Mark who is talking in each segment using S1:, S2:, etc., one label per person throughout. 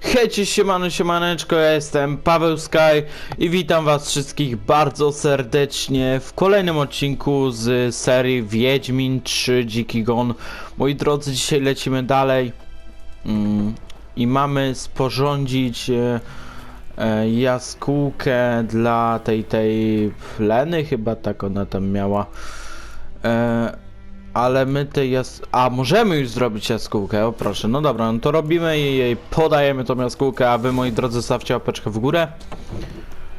S1: Hejcie, siemano, siemaneczko, ja jestem Paweł Sky i witam was wszystkich bardzo serdecznie w kolejnym odcinku z serii Wiedźmin 3 Dziki Gon. Moi drodzy, dzisiaj lecimy dalej mm, i mamy sporządzić e, e, jaskółkę dla tej, tej Leny, chyba tak ona tam miała. E, ale my tej jas... A, możemy już zrobić jaskółkę, o proszę. No dobra, no to robimy i jej podajemy tą jaskółkę, a wy, moi drodzy, stawcie łapeczkę w górę,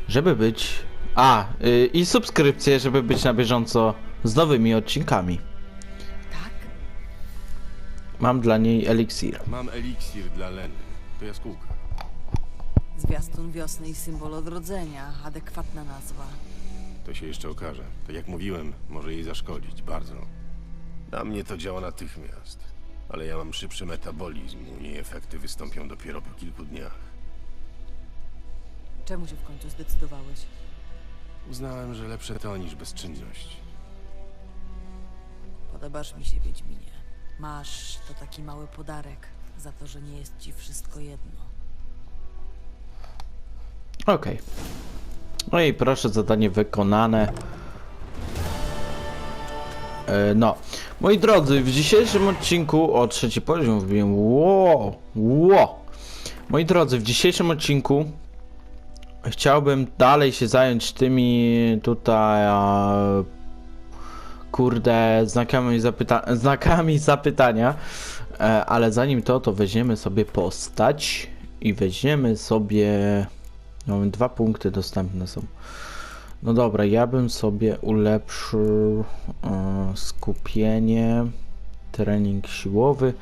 S1: żeby być... A, y, i subskrypcję, żeby być na bieżąco z nowymi odcinkami.
S2: Tak?
S1: Mam dla niej eliksir.
S3: Mam eliksir dla Leny. To jaskółka.
S2: Zwiastun wiosny i symbol odrodzenia. Adekwatna nazwa.
S3: To się jeszcze okaże. Tak jak mówiłem, może jej zaszkodzić. Bardzo. Na mnie to działa natychmiast. Ale ja mam szybszy metabolizm i jej efekty wystąpią dopiero po kilku dniach.
S2: Czemu się w końcu zdecydowałeś?
S3: Uznałem, że lepsze to niż bezczynność.
S2: Podobasz mi się, Wiedźminie. Masz to taki mały podarek za to, że nie jest ci wszystko jedno.
S1: Okej. No i proszę, zadanie wykonane. E, No, moi drodzy, w dzisiejszym odcinku o trzeci poziom wbiłem. Ło, ło. Moi drodzy, w dzisiejszym odcinku chciałbym dalej się zająć tymi tutaj a, kurde znakami, zapyta znakami zapytania, e, ale zanim to, to weźmiemy sobie postać i weźmiemy sobie Mamy dwa punkty dostępne są. No dobra, ja bym sobie ulepszył e, skupienie, trening siłowy,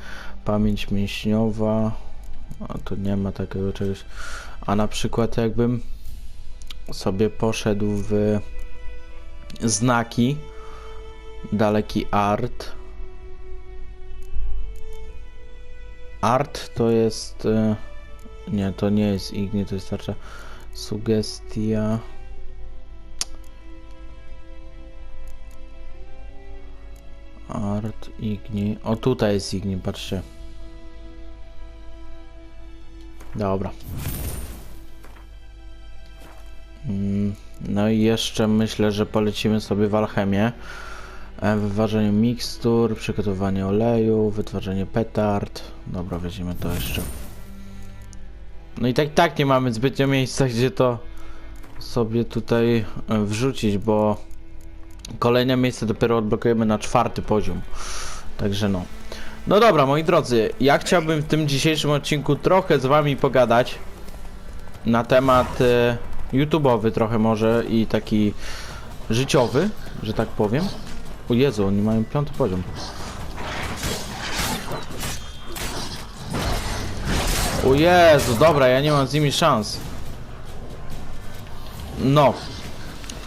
S1: pamięć mięśniowa. A tu nie ma takiego czegoś. A na przykład jakbym sobie poszedł w znaki, daleki art. Art to jest. E, nie, to nie jest ignie, to jest tarcza. Sugestia. Art, igni. O, tutaj jest igni, patrzcie. Dobra. Mm, No i jeszcze myślę, że polecimy sobie w alchemię. E, Wyważenie mikstur, przygotowanie oleju, wytwarzanie petard. Dobra, weźmiemy to jeszcze. No i tak tak nie mamy zbytnio miejsca, gdzie to sobie tutaj e, wrzucić, bo kolejne miejsce dopiero odblokujemy na czwarty poziom. Także no. No dobra, moi drodzy, ja chciałbym w tym dzisiejszym odcinku trochę z wami pogadać na temat e, YouTube'owy trochę może i taki życiowy, że tak powiem. O Jezu, oni mają piąty poziom. O Jezu, dobra, ja nie mam z nimi szans. No.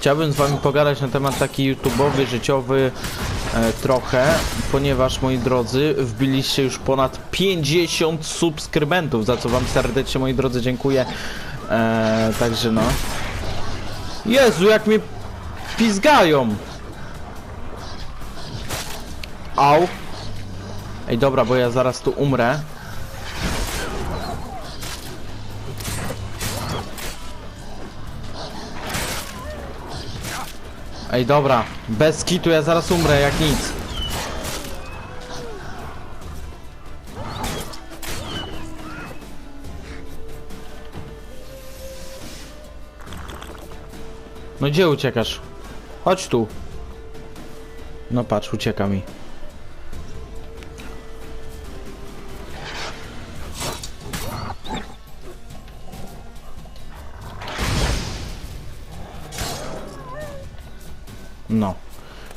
S1: Chciałbym z wami pogadać na temat taki YouTube'owy, życiowy e, trochę, ponieważ moi drodzy, wbiliście już ponad 50 subskrybentów, za co wam serdecznie moi drodzy dziękuję. E, także no. Jezu, jak mnie pizgają! Au. Ej, dobra, bo ja zaraz tu umrę. Ej, dobra. Bez kitu ja zaraz umrę, jak nic. No gdzie uciekasz? Chodź tu. No patrz, ucieka mi.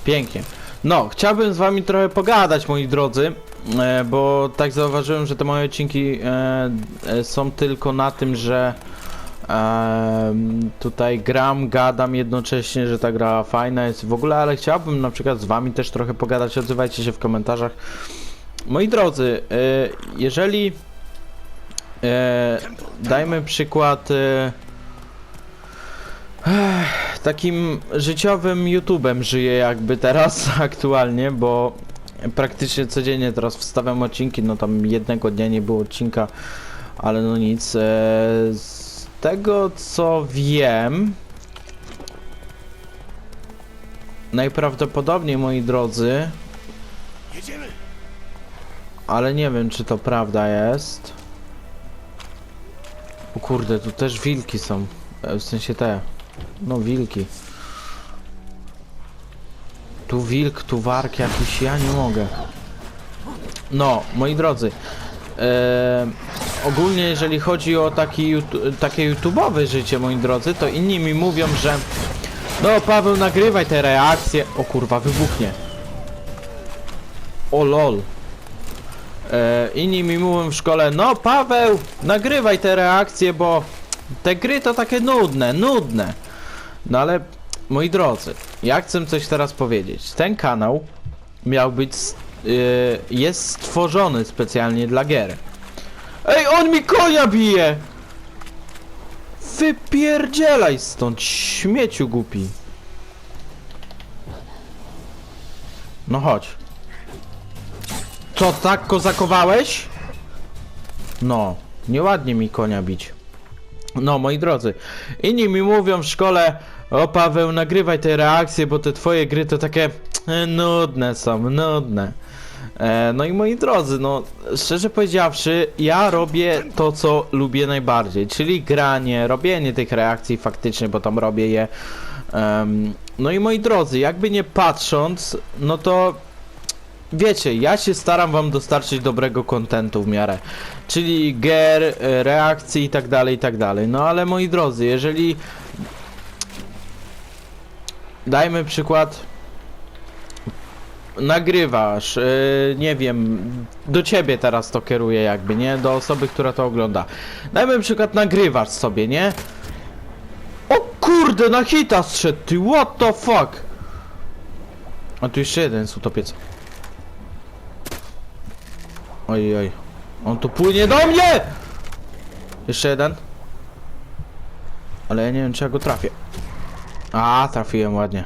S1: Pięknie. No, chciałbym z wami trochę pogadać, moi drodzy, e, bo tak zauważyłem, że te moje odcinki e, e, są tylko na tym, że tutaj gram, gadam jednocześnie, że ta gra fajna jest w ogóle, ale chciałbym na przykład z wami też trochę pogadać, odzywajcie się w komentarzach. Moi drodzy, jeżeli dajmy przykład takim życiowym YouTube'em żyję jakby teraz aktualnie, bo praktycznie codziennie teraz wstawiam odcinki, no tam jednego dnia nie było odcinka Ale no nic. E, z tego co wiem. Najprawdopodobniej, moi drodzy, ale nie wiem, czy to prawda jest. O kurde, tu też wilki są. E, W sensie te. No, wilki. Tu wilk, tu wark jakiś, ja nie mogę. No, moi drodzy. E, ogólnie, jeżeli chodzi o taki, takie YouTube'owe życie, moi drodzy, to inni mi mówią, że no Paweł, nagrywaj te reakcje. O kurwa, wybuchnie. O lol. E, inni mi mówią w szkole, no Paweł, nagrywaj te reakcje, bo te gry to takie nudne, nudne. No ale, moi drodzy, ja chcę coś teraz powiedzieć. Ten kanał miał być, s- y, jest stworzony specjalnie dla gier. Ej, on mi konia bije! Wypierdzielaj stąd, śmieciu głupi. No chodź. Co, tak kozakowałeś? No, nieładnie mi konia bić. No, moi drodzy, inni mi mówią w szkole, o Paweł, nagrywaj te reakcje, bo te twoje gry to takie e, nudne są, nudne. E, no i moi drodzy, no, szczerze powiedziawszy, ja robię to, co lubię najbardziej, czyli granie, robienie tych reakcji faktycznie, bo tam robię je. No i moi drodzy, jakby nie patrząc, no to wiecie, ja się staram wam dostarczyć dobrego kontentu w miarę. Czyli gier, e, reakcji i tak dalej, i tak dalej. No ale moi drodzy, jeżeli dajmy przykład nagrywasz, e, nie wiem, do ciebie teraz to kieruję jakby, nie? Do osoby, która to ogląda. Dajmy przykład nagrywasz sobie, nie? O kurde, na hita zszedł, ty, what the fuck? A tu jeszcze jeden jest utopiec. Oj, oj. On tu płynie do mnie! Jeszcze jeden. Ale ja nie wiem, czy ja go trafię. A, trafiłem ładnie.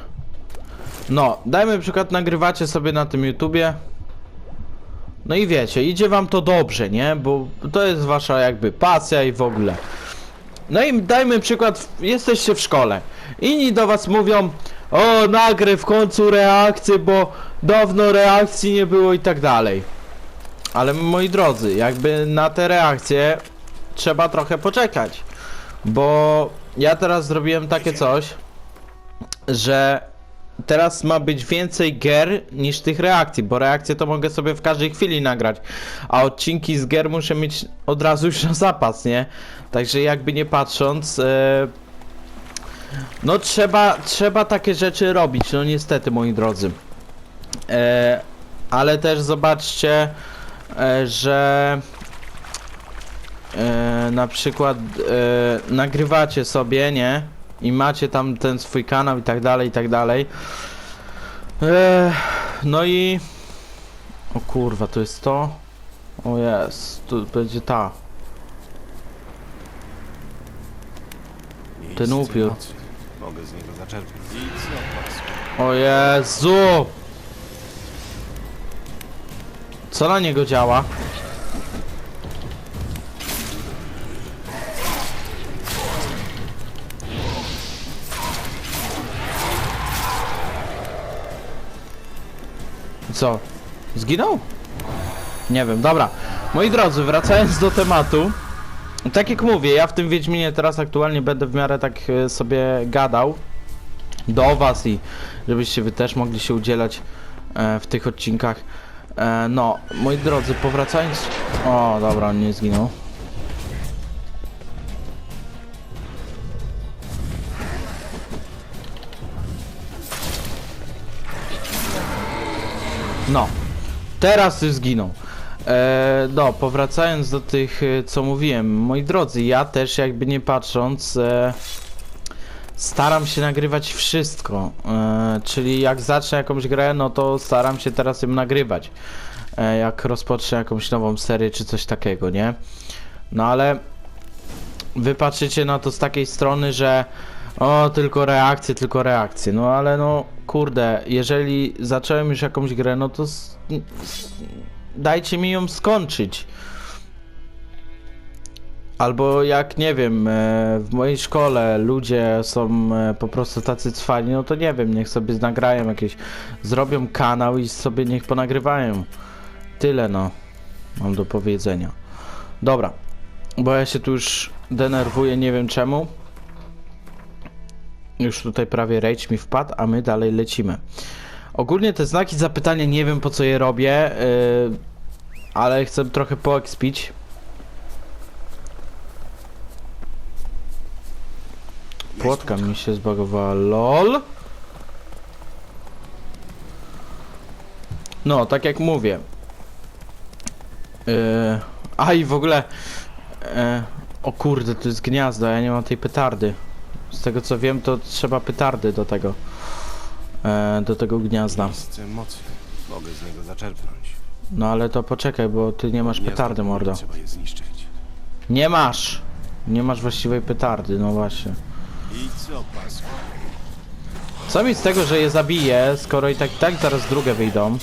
S1: No, dajmy przykład, nagrywacie sobie na tym YouTubie. No i wiecie, idzie wam to dobrze, nie? Bo to jest wasza jakby pasja i w ogóle. No i dajmy przykład, jesteście w szkole. Inni do was mówią, o nagraj w końcu reakcję, bo dawno reakcji nie było i tak dalej. Ale moi drodzy, jakby na te reakcje trzeba trochę poczekać. Bo ja teraz zrobiłem takie coś, że teraz ma być więcej gier niż tych reakcji, bo reakcje to mogę sobie w każdej chwili nagrać, a odcinki z gier muszę mieć od razu już na zapas, nie? Także jakby nie patrząc, e, no trzeba, trzeba takie rzeczy robić, no niestety moi drodzy. E, ale też zobaczcie, że e, na przykład e, nagrywacie sobie, nie? I macie tam ten swój kanał i tak dalej, i tak dalej. E, no i... O kurwa, to jest to? O jest, tu będzie ta.
S3: Miejsce
S1: upiór.
S3: Mogę z niego zaczerpnąć.
S1: O Jezu! Co na niego działa? Co? Zginął? Nie wiem, dobra. Moi drodzy, wracając do tematu. Tak jak mówię, ja w tym Wiedźminie teraz aktualnie będę w miarę tak e, sobie gadał do was i żebyście wy też mogli się udzielać e, w tych odcinkach. E, no, moi drodzy, powracając... O, dobra, on nie zginął. No, teraz już zginął. E, no, powracając do tych, e, co mówiłem, moi drodzy, ja też jakby nie patrząc, e, staram się nagrywać wszystko. E, czyli jak zacznę jakąś grę, no to staram się teraz ją nagrywać. E, jak rozpocznę jakąś nową serię czy coś takiego, nie? No ale wy patrzycie na to z takiej strony, że o, tylko reakcje, tylko reakcje. No ale no, kurde, jeżeli zacząłem już jakąś grę, no to dajcie mi ją skończyć. Albo jak nie wiem, e, w mojej szkole ludzie są e, po prostu tacy cwani, no to nie wiem, niech sobie nagrają jakieś, zrobią kanał i sobie niech ponagrywają. Tyle no, mam do powiedzenia. Dobra, bo ja się tu już denerwuję, nie wiem czemu. Już tutaj prawie rage mi wpadł, a my dalej lecimy. Ogólnie te znaki zapytania nie wiem po co je robię, yy, ale chcę trochę poekspić. Płotka mi się zbagowała, lol. No, tak jak mówię. Yy, a i w ogóle... Yy, o kurde, to jest gniazdo, ja nie mam tej petardy. Z tego co wiem, to trzeba petardy do tego. E, do tego gniazda.
S3: Miejsce mocy. Mogę z niego zaczerpnąć.
S1: No ale to poczekaj, bo ty nie masz
S3: Gniazdo
S1: petardy, mordo.
S3: Trzeba je zniszczyć.
S1: Nie masz! Nie masz właściwej petardy, no właśnie.
S3: I co, pasku?
S1: Co mi z tego, że je zabiję, skoro i tak tak zaraz drugie wyjdą?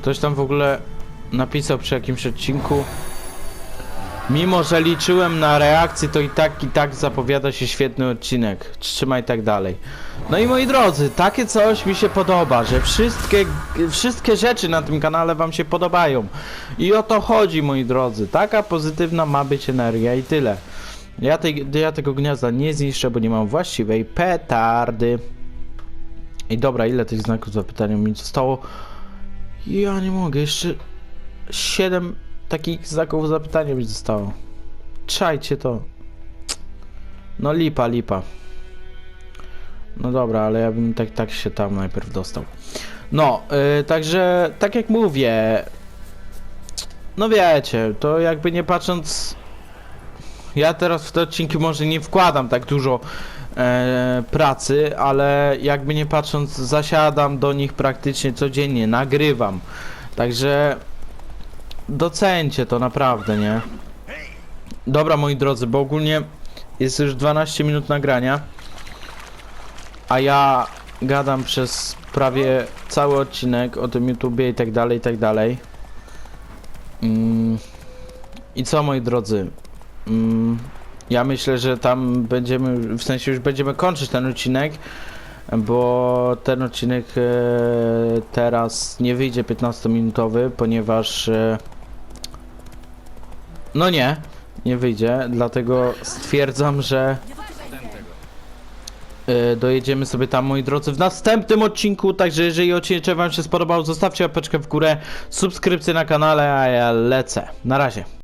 S1: Ktoś tam w ogóle napisał przy jakimś odcinku Mimo, że liczyłem na reakcję, to i tak i tak zapowiada się świetny odcinek. Trzymaj tak dalej. No i moi drodzy, takie coś mi się podoba, że wszystkie, wszystkie rzeczy na tym kanale wam się podobają. I o to chodzi, moi drodzy. Taka pozytywna ma być energia i tyle. Ja, ja tego gniazda nie zniszczę, bo nie mam właściwej petardy. I dobra, ile tych znaków zapytania mi zostało? Ja nie mogę, jeszcze 7 takich znaków zapytania mi zostało. Czajcie to. No lipa, lipa. No dobra, ale ja bym tak, tak się tam najpierw dostał. No, yy, także tak jak mówię, no wiecie, to jakby nie patrząc, ja teraz w te odcinki może nie wkładam tak dużo e, pracy, ale jakby nie patrząc, zasiadam do nich praktycznie codziennie, nagrywam. Także docencie to naprawdę, nie? Dobra, moi drodzy, bo ogólnie jest już 12 minut nagrania, a ja gadam przez prawie cały odcinek o tym YouTubie i tak dalej, i tak dalej. Mm. I co, moi drodzy? Mm. Ja myślę, że tam będziemy, w sensie już będziemy kończyć ten odcinek, bo ten odcinek e, teraz nie wyjdzie 15-minutowy, ponieważ e, no nie, nie wyjdzie, dlatego stwierdzam, że e, dojedziemy sobie tam, moi drodzy, w następnym odcinku, także jeżeli odcinek wam się spodobał, zostawcie łapeczkę w górę, subskrypcję na kanale, a ja lecę. Na razie.